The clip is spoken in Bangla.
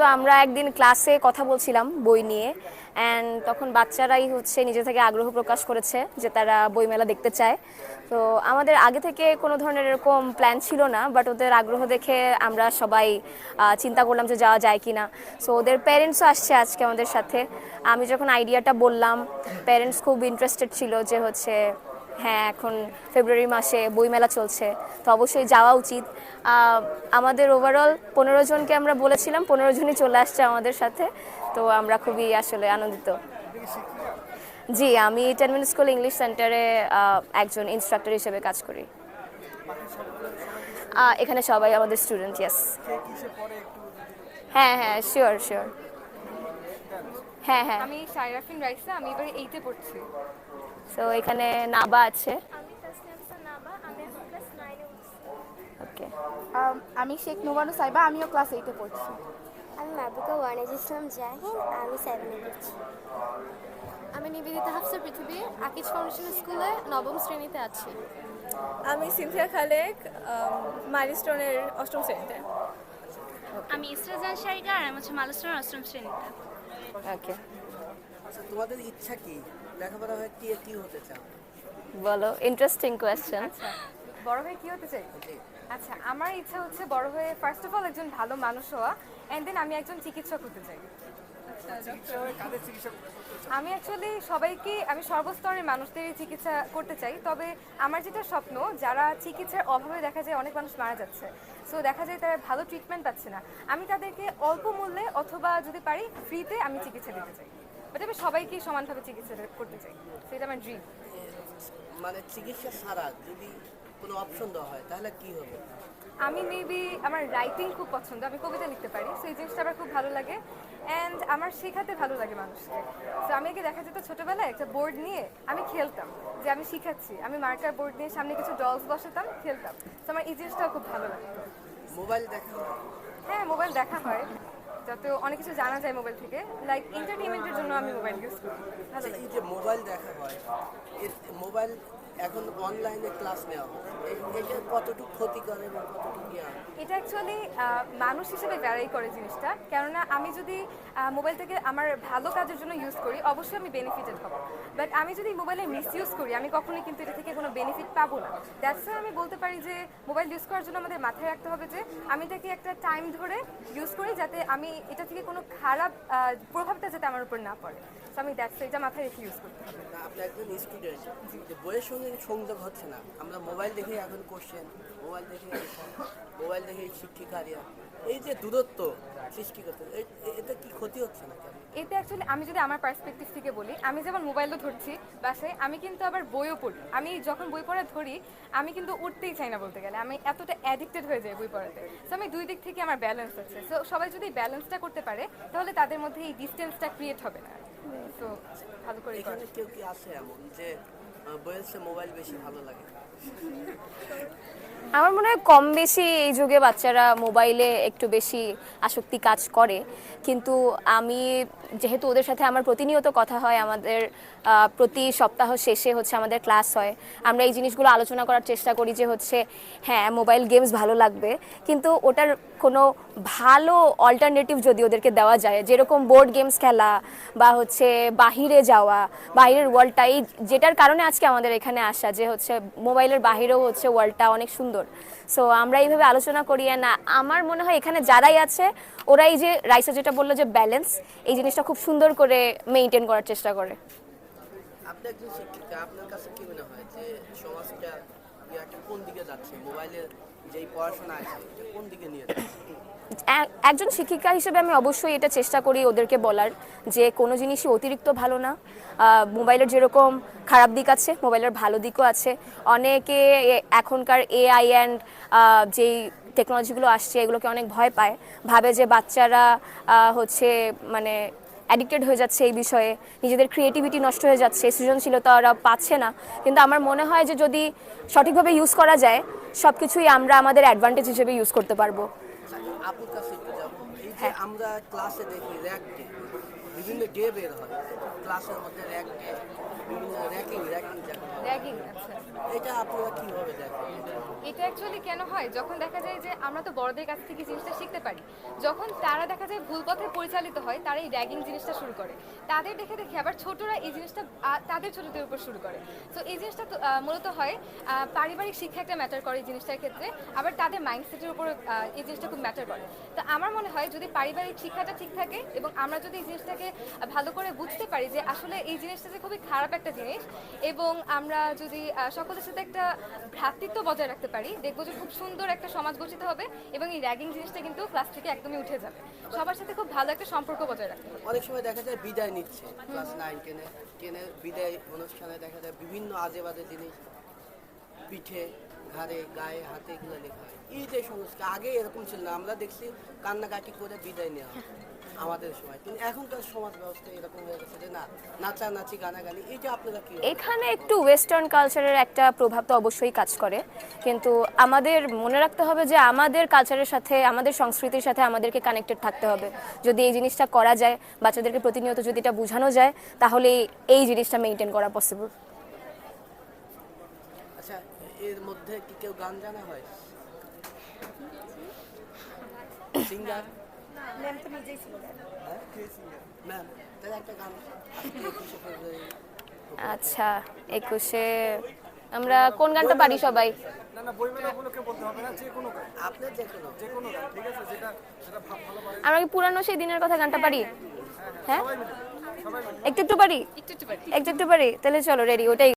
তো আমরা একদিন ক্লাসে কথা বলছিলাম বই নিয়ে অ্যান্ড তখন বাচ্চারাই হচ্ছে নিজে থেকে আগ্রহ প্রকাশ করেছে যে তারা বইমেলা দেখতে চায়। তো আমাদের আগে থেকে কোনো ধরনের এরকম প্ল্যান ছিল না বাট ওদের আগ্রহ দেখে আমরা সবাই চিন্তা করলাম যে যাওয়া যায় কি না সো ওদের প্যারেন্টসও আসছে আজকে আমাদের সাথে। আমি যখন আইডিয়াটা বললাম প্যারেন্টস খুব ইন্টারেস্টেড ছিল যে হচ্ছে হ্যাঁ এখন ফেব্রুয়ারি মাসে বইমেলা চলছে, তো অবশ্যই যাওয়া উচিত। আমাদের ওভারঅল পনেরো জনকে আমরা বলেছিলাম, পনেরো জনই চলে আসছে আমাদের সাথে, তো আমরা খুবই আসলে আনন্দিত। জি, আমি টেন মিনিট স্কুল ইংলিশ সেন্টারে একজন ইনস্ট্রাক্টর হিসেবে কাজ করি। এখানে সবাই আমাদের স্টুডেন্ট ইয়েস হ্যাঁ হ্যাঁ শিওর শিওর হ্যাঁ হ্যাঁ। আমি সাইরাফিন রাইসা আমি এবারে এইতে পড়ছি। তো এখানে নাবা আছে। আমি নাবা আমি ওকে শেখ নোমানু সাইবা আমিও ক্লাস এইটে পড়ছি। আমি মাহবুকা ওয়ানেজ ইসলাম জাহিন আমি সেভেনে পড়ছি। আমি নিবেদিতা হাফসা পৃথিবী আকিজ ফাউন্ডেশন স্কুলে নবম শ্রেণীতে আছি। আমি সিনথিয়া খালেক মাইলস্টোনের অষ্টম শ্রেণীতে। আমি ইসরাজান শারিকা আর আমি হচ্ছে মালুসরান অষ্টম শ্রেণীতে। ওকে আচ্ছা তোমাদের ইচ্ছা কি? লেখাপড়া হয়ে কি কি হতে চাও? বলো ইন্টারেস্টিং কোয়েশ্চেন বড় হয়ে কি হতে চাই? আচ্ছা আমার ইচ্ছা হচ্ছে বড় হয়ে ফার্স্ট অফ অল একজন ভালো মানুষ হওয়া এন্ড দেন আমি একজন চিকিৎসক হতে চাই। আমি অ্যাকচুয়ালি সবাইকে আমি সর্বস্তরের মানুষদের চিকিৎসা করতে চাই তবে আমার যেটা স্বপ্ন যারা চিকিৎসার অভাবে দেখা যায় অনেক মানুষ মারা যাচ্ছে সো দেখা যায় তারা ভালো ট্রিটমেন্ট পাচ্ছে না আমি তাদেরকে অল্প মূল্যে অথবা যদি পারি ফ্রিতে আমি চিকিৎসা দিতে চাই বাট আমি সবাইকেই সমানভাবে চিকিৎসা করতে চাই সেটা আমার ড্রিম মানে চিকিৎসা ছাড়া যদি কোনো অপশন দেওয়া হয় তাহলে কি হবে? আমি মেবি আমার রাইটিং খুব পছন্দ আমি কবিতা লিখতে পারি সো এই জিনিসটা আমার খুব ভালো লাগে অ্যান্ড আমার শেখাতে ভালো লাগে মানুষকে। তো আমি আগে দেখা যেত ছোটোবেলায় একটা বোর্ড নিয়ে আমি খেলতাম যে আমি শিখাচ্ছি। আমি মার্কার বোর্ড নিয়ে সামনে কিছু ডলস বসাতাম খেলতাম। তো আমার এই জিনিসটাও খুব ভালো লাগে। মোবাইল দেখা হয়? মোবাইল দেখা হয়। যাতে অনেক কিছু জানা যায় মোবাইল থেকে। লাইক এন্টারটেনমেন্টের জন্য আমি মোবাইল ইউজ করি। ভালো লাগে। যে মোবাইল দেখা হয় মোবাইল এখন অনলাইনে ক্লাস নেওয়া হয় এটা কতটুকু ক্ষতিকর এবং কতটুকু এটা অ্যাকচুয়ালি মানুষ হিসেবে ভ্যারাই করে জিনিসটা। কেননা আমি যদি মোবাইল থেকে আমার ভালো কাজের জন্য ইউজ করি অবশ্যই আমি বেনিফিটেড হব। বাট আমি যদি মোবাইলে মিস ইউজ করি আমি কখনোই কিন্তু এটা থেকে কোনো বেনিফিট পাবো না। দ্যাটস আমি বলতে পারি যে মোবাইল ইউজ করার জন্য আমাদের মাথায় রাখতে হবে যে আমি এটাকে একটা টাইম ধরে ইউজ করি যাতে আমি এটা থেকে কোনো খারাপ প্রভাবটা যাতে আমার উপর না পড়ে। তো আমি দ্যাটস এটা মাথায় রেখে ইউজ করতে হবে। আপনি একজন স্টুডেন্ট বইয়ের সঙ্গে সংযোগ হচ্ছে না। আমরা মোবাইল দেখে এখন কোশ্চেন মোবাইল দেখে মোবাইল দেখে শিক্ষিকারিয়া এই যে দূরত্ব সৃষ্টি করতে এতে কি ক্ষতি হচ্ছে না এতে অ্যাকচুয়ালি আমি যদি আমার পার্সপেক্টিভ থেকে বলি, আমি যেমন মোবাইলও ধরছি বাসায়, আমি কিন্তু আবার বইও পড়ি। আমি যখন বই পড়া ধরি, আমি কিন্তু উঠতেই চাই না বলতে গেলে। আমি এতটা অ্যাডিক্টেড হয়ে যাই বই পড়াতে। সো আমি দুই দিক থেকে আমার ব্যালেন্স আছে। সো সবাই যদি ব্যালেন্সটা করতে পারে, তাহলে তাদের মধ্যে এই ডিস্টেন্সটা ক্রিয়েট হবে না। তো ভালো করে এখানে কেউ কি আছে এমন যে মোবাইল বেশি ভালো লাগে? আমার মনে হয় কম বেশি এই যুগে বাচ্চারা মোবাইলে একটু বেশি আসক্তি কাজ করে। কিন্তু আমি যেহেতু ওদের সাথে আমার প্রতিনিয়ত কথা হয় আমাদের প্রতি সপ্তাহ শেষে হচ্ছে আমাদের ক্লাস হয়। আমরা এই জিনিসগুলো আলোচনা করার চেষ্টা করি যে হচ্ছে হ্যাঁ মোবাইল গেমস ভালো লাগবে। কিন্তু ওটার কোনো ভালো অল্টারনেটিভ যদি ওদেরকে দেওয়া যায়, যেরকম বোর্ড গেমস খেলা বা হচ্ছে বাহিরে যাওয়া বাইরের ওয়ার্ল্ডটা এই যেটার কারণে আজকে আমাদের এখানে আসা যে হচ্ছে মোবাইলের বাহিরেও হচ্ছে ওয়ার্ল্ডটা অনেক সুন্দর। সো আমরা এইভাবে আলোচনা করি না আমার মনে হয় এখানে যারাই আছে, ওরাই যে রাইসা যেটা বলল যে ব্যালেন্স এই জিনিসটা খুব সুন্দর করে মেনটেন করার চেষ্টা করে। আপনি একজন শিক্ষিকা, আপনার কাছে কি মনে হয় যে সমাজটা একজন শিক্ষিকা হিসেবে আমি অবশ্যই এটা চেষ্টা করি ওদেরকে বলার যে কোনো জিনিসই অতিরিক্ত ভালো না। মোবাইলের যেরকম খারাপ দিক আছে, মোবাইলের ভালো দিকও আছে। অনেকে এখনকার এআই অ্যান্ড যেই টেকনোলজিগুলো আসছে, এগুলোকে অনেক ভয় পায়। ভাবে যে বাচ্চারা হচ্ছে মানে অ্যাডিক্টেড হয়ে যাচ্ছে এই বিষয়ে, নিজেদের ক্রিয়েটিভিটি নষ্ট হয়ে যাচ্ছে সৃজনশীলতা ওরা পাচ্ছে না। কিন্তু আমার মনে হয় যে যদি সঠিকভাবে ইউজ করা যায় সব কিছুই আমরা আমাদের অ্যাডভান্টেজ হিসেবে ইউজ করতে পারব। হ্যাঁ। আমরা ক্লাসে দেখি র্যাক ডে বিভিন্ন ডে বের হয়। ক্লাসের মধ্যে র্যাক ডে বিভিন্ন র্যাকিং র্যাকিং র্যাগিং আচ্ছা। এটা আপনারা কীভাবে দেখেন? এটা অ্যাকচুয়ালি কেন হয়? যখন দেখা যায় যে আমরা তো বড়দের কাছ থেকে জিনিসটা শিখতে পারি যখন তারা দেখা যায় ভুল পথে পরিচালিত হয় তারা এই র্যাগিং জিনিসটা শুরু করে। তাদের দেখে দেখে আবার ছোটরা এই জিনিসটা তাদের ছোটদের উপর শুরু করে। তো এই জিনিসটা মূলত হয় পারিবারিক শিক্ষা একটা ম্যাটার করে এই জিনিসটার ক্ষেত্রে আবার তাদের মাইন্ডসেটের উপর এই জিনিসটা খুব ম্যাটার করে। তো আমার মনে হয় যদি পারিবারিক শিক্ষাটা ঠিক থাকে এবং আমরা যদি এই জিনিসটাকে ভালো করে বুঝতে পারি যে আসলে এই জিনিসটা যে খুবই খারাপ একটা জিনিস এবং আমরা যদি সকলের সাথে একটা ভ্রাতৃত্ব বজায় রাখতে পারি, দেখব যে খুব সুন্দর একটা সমাজ গঠিত হবে এবং এই র্যাগিং জিনিসটা কিন্তু ক্লাস থেকে একদমই উঠে যাবে। সবার সাথে খুব ভালো একটা সম্পর্ক বজায় রাখতে হবে। অনেক সময় দেখা যায় বিদায় নিচ্ছে, ক্লাস নাইন টেনে টেনের বিদায় অনুষ্ঠানে দেখা যায় বিভিন্ন আজে বাজে জিনিস পিঠে, ঘাড়ে, গায়ে, হাতে এগুলো লেখা হয়। এই যে সংস্কার আগে এরকম ছিল না, আমরা দেখছি কান্নাকাটি করে বিদায় নেওয়া আমাদের সময়। কিন্তু এখনকার সমাজ ব্যবস্থা এরকম হয়ে গেছে যে না, নাচানাচি, গানাগানি, এটা আপনারা কি এখানে একটু ওয়েস্টার্ন কালচারের একটা প্রভাব তো অবশ্যই কাজ করে। কিন্তু আমাদের মনে রাখতে হবে যে আমাদের কালচারের সাথে, আমাদের সংস্কৃতির সাথে আমাদেরকে কানেক্টেড থাকতে হবে। যদি এই জিনিসটা করা যায়, বাচ্চাদেরকে প্রতিনিয়ত যদি এটা বোঝানো যায়, তাহলে এই জিনিসটা মেনটেন করা পসিবল এর মধ্যে কি কেউ গান জানা হয়? সিঙ্গার ম্যাম তো নিজেই সিঙ্গার ম্যাম তাহলে একটা গান আজকে 21শে ফেব্রুয়ারি। আচ্ছা একুশে আমরা কোন গানটা পারি সবাই? না না বইমেলা উপলক্ষে বলতে হবে না যে কোনো গান। আপনার যে কোনো। যে কোনো গান ঠিক আছে? যেটা সেটা ভালো পারে। আমরা কি পুরানো সেই দিনের কথা গানটা পারি? হ্যাঁ একটু একটু পারি? একটু একটু পারি। একটু একটু পারি? তাহলে চলো রেডি ওটাই।